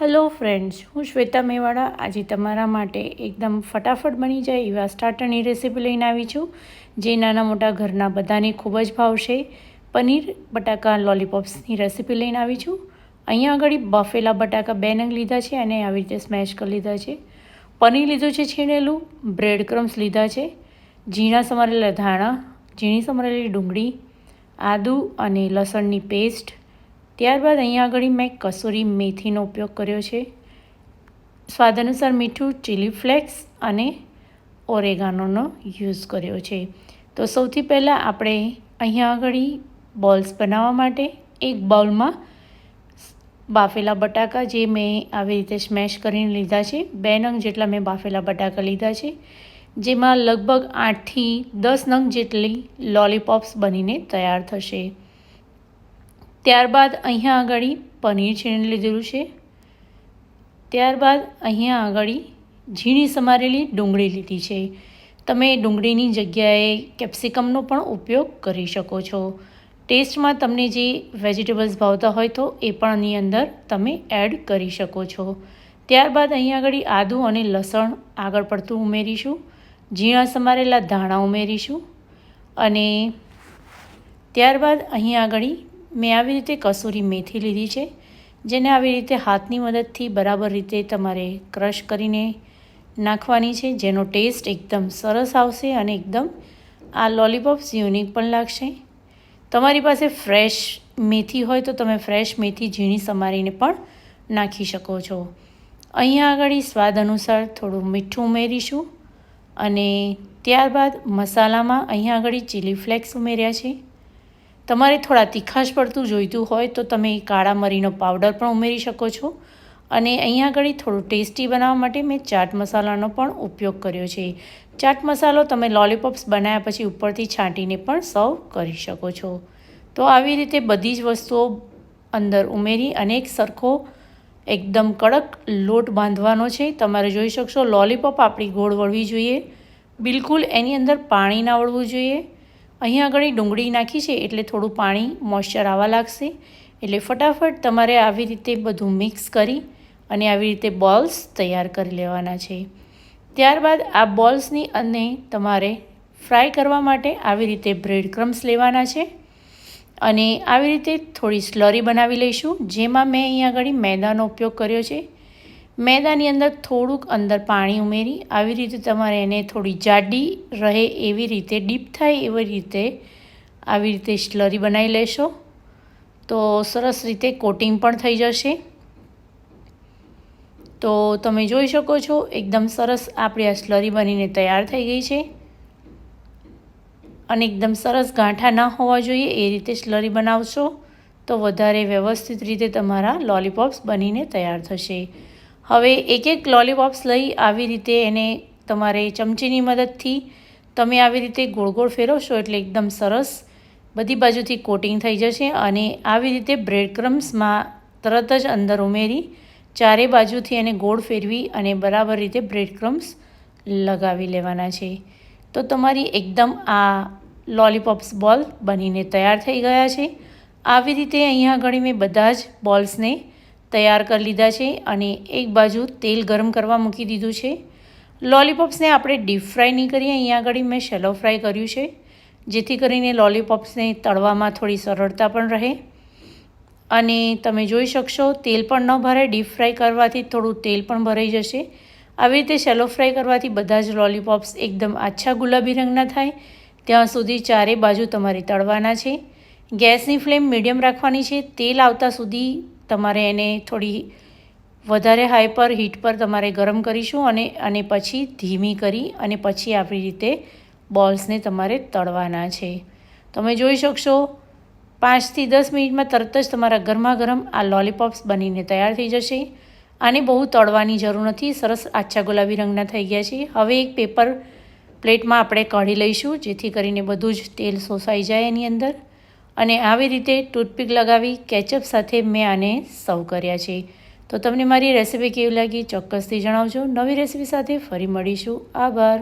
Hello friends હું શ્વેતા મેવાડા. આજે તમારા માટે એકદમ ફટાફટ બની જાય એવા સ્ટાર્ટરની રેસીપી લઈને આવી છું. જે નાના મોટા ઘરના બધાને ખૂબ જ ભાવશે. પનીર, બટાકા લોલીપોપ્સની રેસીપી લઈને આવી છું. અહીંયા આગળ બફેલા બટાકા બે નંગ લીધા છે અને આવી રીતે સ્મેશ કરી લીધા છે. પનીર લીધું છે છીણેલું બ્રેડ ક્રમ્સ લીધા છે. ઝીણા સમારેલા ધાણા, ઝીણી સમારેલી ડુંગળી, આદું અને લસણની પેસ્ટ ત્યારબાદ અહીંયા આગળ મેં કસૂરી મેથીનો ઉપયોગ કર્યો છે. સ્વાદ અનુસાર મીઠું ચીલી ફ્લેક્સ અને ઓરેગાનોનો યુઝ કર્યો છે. તો સૌથી પહેલાં આપણે અહીંયા આગળ બોલ્સ બનાવવા માટે એક બાઉલમાં બાફેલા બટાકા જે મેં આવી રીતે સ્મેશ કરીને લીધા છે. બે નંગ જેટલા મેં બાફેલા બટાકા લીધા છે. જેમાં લગભગ આઠથી દસ નંગ જેટલી લોલીપોપ્સ બનીને તૈયાર થશે. ત્યારબાદ અહીંયા આગળ પનીર છીણી લીધેલું છે. ત્યારબાદ અહીંયા આગળ ઝીણી સમારેલી ડુંગળી લીધી છે. તમે ડુંગળીની જગ્યાએ કેપ્સિકમનો પણ ઉપયોગ કરી શકો છો. ટેસ્ટમાં તમને જે વેજીટેબલ્સ ભાવતા હોય તો એ પણ આની અંદર તમે એડ કરી શકો છો. ત્યારબાદ અહીંયા આગળ આદું અને લસણ આગળ પડતું ઉમેરીશું. ઝીણા સમારેલા ધાણા ઉમેરીશું. અને ત્યારબાદ અહીં આગળ મેં આવી રીતે કસૂરી મેથી લીધી છે, જેને આવી રીતે હાથની મદદથી બરાબર રીતે તમારે ક્રશ કરીને નાખવાની છે, જેનો ટેસ્ટ એકદમ સરસ આવશે અને એકદમ આ લોલીપોપ્સ યુનિક પણ લાગશે. તમારી પાસે ફ્રેશ મેથી હોય તો તમે ફ્રેશ મેથી ઝીણી સમારીને પણ નાખી શકો છો. અહીંયા આગળ સ્વાદ અનુસાર થોડું મીઠું ઉમેરીશું અને ત્યારબાદ મસાલામાં અહીંયા આગળ ચીલી ફ્લેક્સ ઉમેર્યા છે. તમારે થોડા તીખાશ પડતું જોઈતું હોય તો તમે કાળા મરીનો પાવડર પણ ઉમેરી શકો છો. અને અહીંયા આગળ થોડું ટેસ્ટી બનાવવા માટે મેં ચાટ મસાલાનો પણ ઉપયોગ કર્યો છે. ચાટ મસાલો તમે લોલીપોપ્સ બનાવ્યા પછી ઉપરથી છાંટીને પણ સર્વ કરી શકો છો. તો આવી રીતે બધી જ વસ્તુઓ અંદર ઉમેરી અને એક સરખો, એકદમ કડક લોટ બાંધવાનો છે. તમારે જોઈ શકશો લોલીપોપ આપણી ગોળ વળવી જોઈએ. બિલકુલ એની અંદર પાણી ના વળવું જોઈએ. અહીંયા આગળ ડુંગળી નાખી છે એટલે થોડું પાણી મોઇશ્ચર આવવા લાગશે. એટલે ફટાફટ તમારે આવી રીતે બધું મિક્સ કરી અને આવી રીતે બોલ્સ તૈયાર કરી લેવાના છે. ત્યારબાદ આ બોલ્સની અને તમારે ફ્રાય કરવા માટે આવી રીતે બ્રેડ ક્રમ્સ લેવાના છે. અને આવી રીતે થોડી સ્લરી બનાવી લઈશું, જેમાં મેં અહીંયા આગળ મેદાનો ઉપયોગ કર્યો છે. મેદાની અંદર થોડુંક અંદર પાણી ઉમેરી, આવી રીતે તમારે એને થોડી જાડી રહે એવી રીતે, ડીપ થાય એવી રીતે, આવી રીતે સ્લરી બનાવી લેશો. તો સરસ રીતે કોટિંગ પણ થઈ જશે. તો તમે જોઈ શકો છો, એકદમ સરસ આપણી આ સ્લરી બનીને તૈયાર થઈ ગઈ છે. અને એકદમ સરસ ગાંઠા ન હોવા જોઈએ, એ રીતે સ્લરી બનાવશો તો વધારે વ્યવસ્થિત રીતે તમારા લોલીપોપ્સ બનીને તૈયાર થશે. હવે એક એક લોલીપોપ્સ લઈ આવી રીતે એને તમારે ચમચીની મદદથી તમે આવી રીતે ગોળ ગોળ ફેરવશો એટલે એકદમ સરસ બધી બાજુથી કોટિંગ થઈ જશે અને આવી રીતે બ્રેડ ક્રમ્સમાં તરત જ અંદર ઉમેરી ચારે બાજુથી એને ગોળ ફેરવી અને બરાબર રીતે બ્રેડ ક્રમ્સ લગાવી લેવાના છે. તો તમારી એકદમ આ લોલીપોપ્સ બોલ બનીને તૈયાર થઈ ગયા છે. આવી રીતે અહીંયા આગળ મેં બધા જ બોલ્સને તૈયાર કરી લીધા છે અને એક બાજુ તેલ ગરમ કરવા મૂકી દીધું છે. લોલીપોપ્સને આપણે ડીપ ફ્રાય નહીં કરીએ. અહીંયા આગળ મેં શેલો ફ્રાય કર્યું છે. જેથી કરીને લોલીપોપ્સને તળવામાં થોડી સરળતા પણ રહે. અને તમે જોઈ શકશો, તેલ પણ ન ભરાય ડીપ ફ્રાય કરવાથી થોડું તેલ પણ ભરાઈ જશે. આવી રીતે શેલો ફ્રાય કરવાથી બધા જ લોલીપોપ્સ એકદમ આછા ગુલાબી રંગના થાય. ત્યાં સુધી ચારે બાજુ તમારે તળવાના છે. ગેસની ફ્લેમ મીડિયમ રાખવાની છે. તેલ આવતા સુધી તમારે એને થોડી વધારે હાઈ પર હીટ પર તમારે ગરમ કરીશું અને અને પછી ધીમી કરી અને પછી આવી રીતે બોલ્સને તમારે તળવાના છે. તમે જોઈ શકશો, પાંચથી દસ મિનિટમાં તરત જ તમારા ગરમા ગરમ આ લોલીપોપ્સ બનીને તૈયાર થઈ જશે. આને બહુ તળવાની જરૂર નથી, સરસ આછા ગુલાબી રંગના થઈ ગયા છે. હવે એક પેપર પ્લેટમાં આપણે કાઢી લઈશું, જેથી કરીને બધું જ તેલ શોષાઈ જાય એની અંદર. અને આવી રીતે ટૂથપીક લગાવી કેચઅપ સાથે મેં આને સર્વ કર્યા છે. તો તમને મારી રેસીપી કેવી લાગી ચોક્કસથી જણાવજો. નવી રેસીપી સાથે ફરી મળીશું. આભાર.